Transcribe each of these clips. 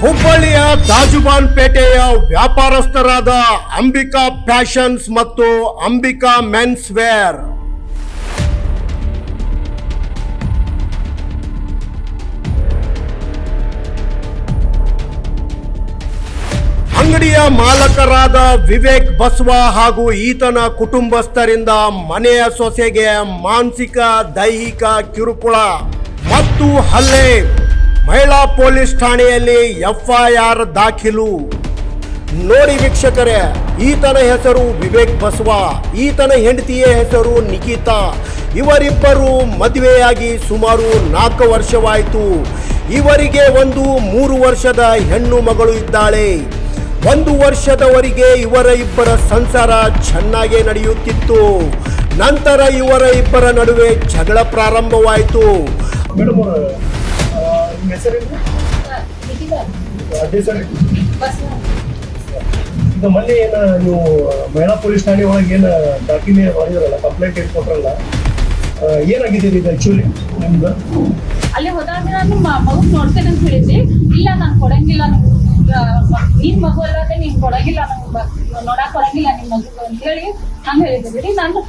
ಹುಬ್ಬಳ್ಳಿಯ ತಾಜುಬಾನ್ ಪೇಟೆಯ ವ್ಯಾಪಾರಸ್ಥರಾದ ಅಂಬಿಕಾ ಫ್ಯಾಷನ್ಸ್ ಮತ್ತು ಅಂಬಿಕಾ ಮೆನ್ಸ್ ವೇರ್ ಅಂಗಡಿಯ ಮಾಲಕರಾದ ವಿವೇಕ್ ಬಸವ ಹಾಗೂ ಈತನ ಕುಟುಂಬಸ್ಥರಿಂದ ಮನೆಯ ಸೊಸೆಗೆ ಮಾನಸಿಕ ದೈಹಿಕ ಕಿರುಕುಳ ಮತ್ತು ಹಲ್ಲೆ. ಮಹಿಳಾ ಪೊಲೀಸ್ ಠಾಣೆಯಲ್ಲಿ ಎಫ್ಐಆರ್ ದಾಖಲು. ನೋಡಿ ವೀಕ್ಷಕರೇ, ಈತನ ಹೆಸರು ವಿವೇಕ್ ಬಸವ, ಈತನ ಹೆಂಡತಿಯ ಹೆಸರು ನಿಖಿತಾ ಇವರಿಬ್ಬರು ಮದುವೆಯಾಗಿ ಸುಮಾರು ನಾಲ್ಕು ವರ್ಷವಾಯಿತು. ಇವರಿಗೆ ಒಂದು ಮೂರು ವರ್ಷದ ಹೆಣ್ಣು ಮಗಳು ಇದ್ದಾಳೆ. ಒಂದು ವರ್ಷದವರೆಗೆ ಇವರ ಇಬ್ಬರ ಸಂಸಾರ ಚೆನ್ನಾಗೇ ನಡೆಯುತ್ತಿತ್ತು. ನಂತರ ಇವರ ಇಬ್ಬರ ನಡುವೆ ಜಗಳ ಪ್ರಾರಂಭವಾಯಿತು. ನಿಮ್ಮ ಹೆಸರೇನು ಅದೇ ಸರ್ ಇದು ಮೊನ್ನೆ ಏನ, ನೀವು ಮಹಿಳಾ ಪೊಲೀಸ್ ಠಾಣೆ ಒಳಗೆ ಏನು ದಾಖಲೆ ಮಾಡಿದ್ರಲ್ಲ ಕಂಪ್ಲೇಂಟ್ ಏನು ಕೊಟ್ರಲ್ಲ ಏನಾಗಿದೆ ಇದು ಆಕ್ಚುಲಿ ನಿಮ್ದು? ಅಲ್ಲಿ ಹೋದಾಗ ನಾನು ಮಗು ನೋಡ್ತೇನೆ ಅಂತ ಹೇಳಿದ್ರಿ. ಇಲ್ಲ, ನಾನು ಕೊಡಂಗಿಲ್ಲ. ನೀನ್ ಮಗು ಅಲ್ಲದೆ ನೀನ್ ಕೊಡಂಗಿಲ್ಲ ನಮ್ಗೆ ನೋಡಕ್ ಕೊಡಂಗಿಲ್ಲ ನಿಮ್ ಮಗು ಅಂತ ಹೇಳಿ ನಾನು ಹೇಳಿದ್ರಿ ನಾನು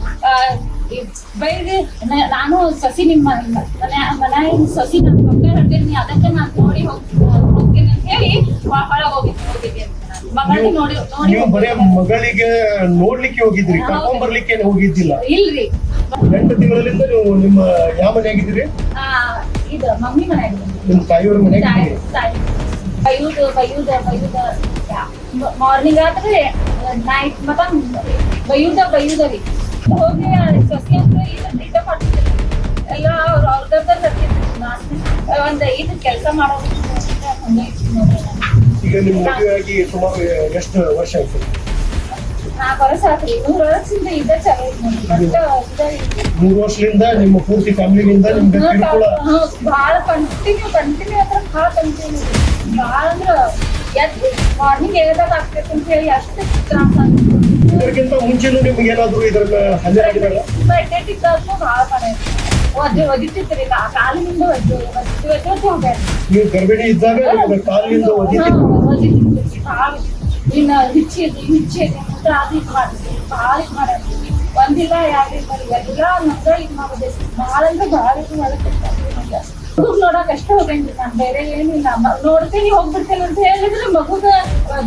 ಬೈರಿ ನಾನು ಸಸಿ ನಿಮ್ಮ ಮನೆ ಮನೆ ಸಸಿ ನಾನು ಹೇಳ್ತೀನಿ ಅದಕ್ಕೆ ನಾನು ನೋಡಿ ಹೋಗ್ತೀನಿ ಅಂತ ಹೇಳಿ ಹೊರ ಹೋಗಿದ್ದು ಹೋಗಿದ್ದೆ ಅಂತ ಮಗಳಿಗೆ ನೋಡಿ ನೋಡಿ ನೀವು ಬರೇ ಹೋಗ್ತೀನಿ. ಮಗಳಿಗೆ ನೋಡ್ಲಿಕ್ಕೆ ಹೋಗಿದ್ರಿ. ಕರ್ಕೊಂಡ್ ಬರ್ಲಿಕ್ಕೆ ಹೋಗಿದ್ದಿಲ್ಲ? ಇಲ್ರಿ. ಎಂಟು ತಿಂಗಳಿಂದ ನೀವು ನಿಮ್ಮ ಯಾವ ಮನೆ ಆಗಿದ್ರಿ ಆ, ಇದು ಮಮ್ಮಿ ಮನೆ ಆಗಿದ್ದು ನಿಮ್ಮ ತಾಯಿಯವ್ರ ಮನೆ ಬೈಯುದು ಬೈಯುದ ಬೈಯುದ ಮಾರ್ನಿಂಗ್ ಆದ್ರೆ ನೈಟ್ ಮತ್ತ ಬೈಯುದ ಬೈಯುದ ರೀ ಹೋಗಿ ಸಸಿ ಅಂತ ಇದ ಮಾಡ್ತಿದ್ರು ಎಲ್ಲ ಅವ್ರ ಅವ್ರದ್ದ ಒಂದ್ ಇದು ಕೆಲಸ ಮಾಡೋದು ಈಗ ನಿಮ್ಮ ಮದುವೆಯಾಗಿ ಸುಮಾರು ಎಷ್ಟು ವರ್ಷ ಆಯ್ತು? ನಾಲ್ಕು ವರ್ಷ ಆತ್ರಿ ನೂರು ವರ್ಷದಿಂದ ಇದ ಚಲೋ ಐತಿ ಮೂರು ವರ್ಷದಿಂದ ನಿಮ್ಮ ಪೂರ್ತಿ ಫ್ಯಾಮಿಲಿಯಿಂದ ನಿಮ್ಗೆ ಕಿರುಕುಳ? ಭಾಳ ಕಂಟಿನ್ಯೂ ಕಂಟಿನ್ಯೂ ಅಂದ್ರೆ ಭಾಳ ಕಂಟಿನ್ಯೂ ಭಾಳ ಅಂದ್ರ ಎದ್ದು ಮಾರ್ನಿಂಗ್ ಹೇಳ್ದಾಗ ಆಗ್ತೈತೆ ಅಂತ ಹೇಳಿ ಅಷ್ಟು ತ್ರಾಸ ಇದಕ್ಕಿಂತ ಮುಂಚೆನೂ ನಿಮ್ಗೆ ಏನಾದ್ರು ಇದ್ರನ್ನ ಹಲ್ಲೆ ಆಗಿದಾಗ ಭಾಳ ಮಾಡಿ ನೀವು ಗರ್ಭಿಣಿ ಇದ್ದಾಗ ಕಾಲಿನಿಂದ ಇನ್ನ ಹಿಚ್ಚಿ ಹಿಚ್ಚಿ ಅಂತ ಅದು ಇದು ಭಾಳ ಇದು ಮಾಡ್ಯಾರ ಒಂದಿಲ್ಲ ಯಾರಿಲ್ಲ ಎಲ್ಲ ನಮ್ಗ ಇದು ಮಾಡೋದು ಭಾಳ ಅಂದ್ರೆ ಭಾಳ ಇದು ಮಾಡಕ್ಕೆ ಮಗುಗ್ ನೋಡಕ್ ಅಷ್ಟೇ ಹೋಗಂಗಿಲ್ಲ ನಾನು ಬೇರೆ ಏನಿಲ್ಲ. ಮ- ನೋಡ್ತೀನಿ ಹೋಗ್ಬಿಡ್ತೇನೆ ಅಂತ ಹೇಳಿದ್ರೆ ಮಗುಗ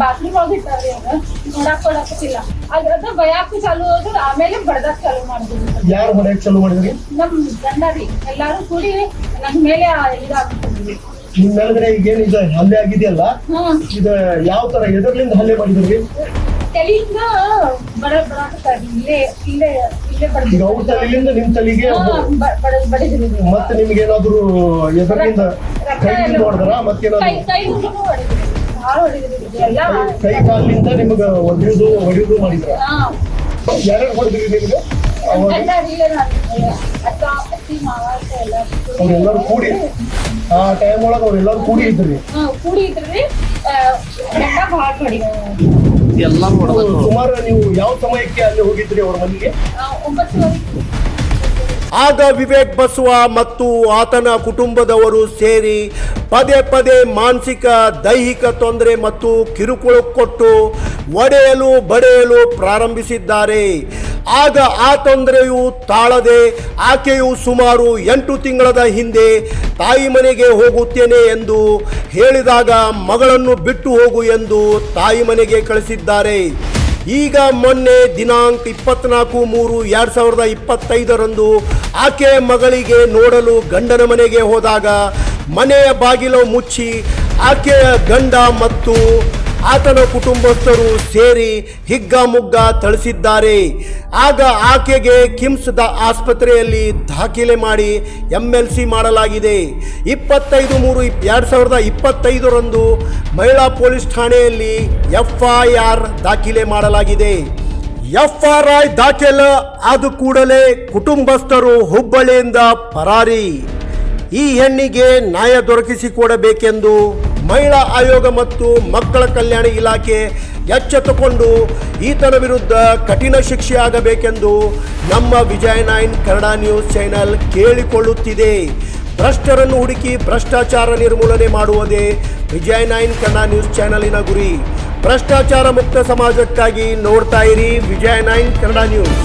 ಬಾತ್ರೂಮ್ ಒಳಗೆ ಇಟ್ಟಾರ್ರಿ ಅವ್ರ ನೋಡಕ್ ಕೊಡಕ್ಕಿಲ್ಲ ಅದ್ರ ಭಯಾಕು ಚಾಲು ಹೋದ್ರೆ ಆಮೇಲೆ ಬಡ್ದಾಕ್ ಚಾಲು ಮಾಡಿದ್ರು ಯಾರು ಹೊಡೆಯಕ್ ಚಾಲು ಮಾಡಿದ್ರಿ? ನಮ್ ಗಂಡ ರೀ ಎಲ್ಲಾರು ಕೂಡಿ ನನ್ ಮೇಲೆ ಇದಾಗ್ಬಿಟ್ಟಿದ್ವಿ ನಿಮ್ ಮೇಲ್ಗಡೆ ಈಗ ಇದು ಹಲ್ಲೆ ಆಗಿದೆಯಲ್ಲ? ಹ್ಮ್. ಇದು ಯಾವ ತರ ಎದರ್ಲಿಂದ ಹಲ್ಲೆ ಮಾಡಿದ್ರಿ? ತಲೆಯಿಂದ ಬಡ ಇಲ್ಲೇ ಇಲ್ಲೇ ಇಲ್ಲೇ ಈಗ ಬಡ್ದಿದ್ರು ಅವ್ರ ತಲೆಯಿಂದ ನಿಮ್ ತಲೆಗೆ ಬಡಿದ್ರು ಮತ್ತೆ ನಿಮ್ಗೆ ಏನಾದ್ರು ಎದರಿಂದ ಕೈಯಿಂದ ಹೊಡೆದ್ರ? ಕೈ ಮತ್ತೇನಾದ್ರು ಕೈ ಹೊಡೆದ್ರು ಭಾಳ ಹೊಡಿದ್ರು ಎಲ್ಲ ಕೈ ಕಾಲಿನಿಂದ ನಿಮ್ಗ ಒಡೆಯುದು ಹೊಡೆಯುದು ಮಾಡಿದ್ರ? ಹಾ. ಯಾರ್ಯಾರು ಹೊಡೆದ್ರಿ ನಿಮ್ಗೆ? ಅವಾಗ? ಗಂಡ ಇಲ್ಲೇ ನಾನು. ಅಕ್ಕ ಅತ್ತಿ ಮಾವ ಅಂತ ಎಲ್ಲ. ಅವ್ರೆಲ್ಲರೂ ಕೂಡಿ. ಆ ಟೈಮ್ ಒಳಗ ಅವ್ರೆಲ್ಲರೂ ಕೂಡಿ ಇದ್ರಿ. ಹಾ ಕೂಡಿ ಇದ್ರಿ. ಗಂಡ ಭಾಳ ಹೊಡಿದ್ರು ಸುಮಾರು ನೀವು ಯಾವ ಸಮಯಕ್ಕೆ ಅಲ್ಲಿ ಹೋಗಿದ್ರಿ ಅವ್ರ ಮನೆಗೆ? ಆಗ ವಿವೇಕ್ ಬಸವ ಮತ್ತು ಆತನ ಕುಟುಂಬದವರು ಸೇರಿ ಪದೇ ಪದೇ ಮಾನಸಿಕ ದೈಹಿಕ ತೊಂದರೆ ಮತ್ತು ಕಿರುಕುಳ ಕೊಟ್ಟು ಒಡೆಯಲು ಬಡೆಯಲು ಪ್ರಾರಂಭಿಸಿದ್ದಾರೆ. ಆಗ ಆ ತೊಂದರೆಯು ತಾಳದೆ ಆಕೆಯು ಸುಮಾರು ಎಂಟು ತಿಂಗಳದ ಹಿಂದೆ ತಾಯಿ ಮನೆಗೆ ಹೋಗುತ್ತೇನೆ ಎಂದು ಹೇಳಿದಾಗ ಮಗಳನ್ನು ಬಿಟ್ಟು ಹೋಗು ಎಂದು ತಾಯಿ ಮನೆಗೆ ಕಳಿಸಿದ್ದಾರೆ. ಈಗ ಮೊನ್ನೆ ದಿನಾಂಕ ಇಪ್ಪತ್ನಾಲ್ಕು ಮೂರು ಎರಡು ಸಾವಿರದ ಇಪ್ಪತ್ತೈದರಂದು ಆಕೆ ಮಗಳಿಗೆ ನೋಡಲು ಗಂಡನ ಮನೆಗೆ ಹೋದಾಗ ಮನೆಯ ಬಾಗಿಲು ಮುಚ್ಚಿ ಆಕೆಯ ಗಂಡ ಮತ್ತು ಆತನ ಕುಟುಂಬಸ್ಥರು ಸೇರಿ ಹಿಗ್ಗಾಮುಗ್ಗ ಥಳಿಸಿದ್ದಾರೆ. ಆಗ ಆಕೆಗೆ ಕಿಮ್ಸ್ ದ ಆಸ್ಪತ್ರೆಯಲ್ಲಿ ದಾಖಲೆ ಮಾಡಿ ಎಂ ಎಲ್ ಸಿ ಮಾಡಲಾಗಿದೆ. ಇಪ್ಪತ್ತೈದು ಮೂರು ಎರಡು ಸಾವಿರದ ಇಪ್ಪತ್ತೈದರಂದು ಮಹಿಳಾ ಪೊಲೀಸ್ ಠಾಣೆಯಲ್ಲಿ ಎಫ್ ಐ ಆರ್ ದಾಖಲೆ ಮಾಡಲಾಗಿದೆ. ಎಫ್ ಆರ್ ಐ ದಾಖಲೆ ಆದ ಕೂಡಲೇ ಕುಟುಂಬಸ್ಥರು ಹುಬ್ಬಳ್ಳಿಯಿಂದ ಪರಾರಿ. ಈ ಹೆಣ್ಣಿಗೆ ನ್ಯಾಯ ದೊರಕಿಸಿಕೊಡಬೇಕೆಂದು ಮಹಿಳಾ ಆಯೋಗ ಮತ್ತು ಮಕ್ಕಳ ಕಲ್ಯಾಣ ಇಲಾಖೆ ಎಚ್ಚೆತ್ತುಕೊಂಡು ಈತನ ವಿರುದ್ಧ ಕಠಿಣ ಶಿಕ್ಷೆ ಆಗಬೇಕೆಂದು ನಮ್ಮ Vijaya nine Kannada news channel ಕೇಳಿಕೊಳ್ಳುತ್ತಿದೆ. ಭ್ರಷ್ಟರನ್ನು ಹುಡುಕಿ ಭ್ರಷ್ಟಾಚಾರ ನಿರ್ಮೂಲನೆ ಮಾಡುವುದೇ ವಿಜಯ ನೈನ್ ಕನ್ನಡ ನ್ಯೂಸ್ ಚಾನಲಿನ ಗುರಿ. ಭ್ರಷ್ಟಾಚಾರ ಮುಕ್ತ ಸಮಾಜಕ್ಕಾಗಿ ನೋಡ್ತಾ ಇರಿ ವಿಜಯ ನೈನ್ ಕನ್ನಡ ನ್ಯೂಸ್.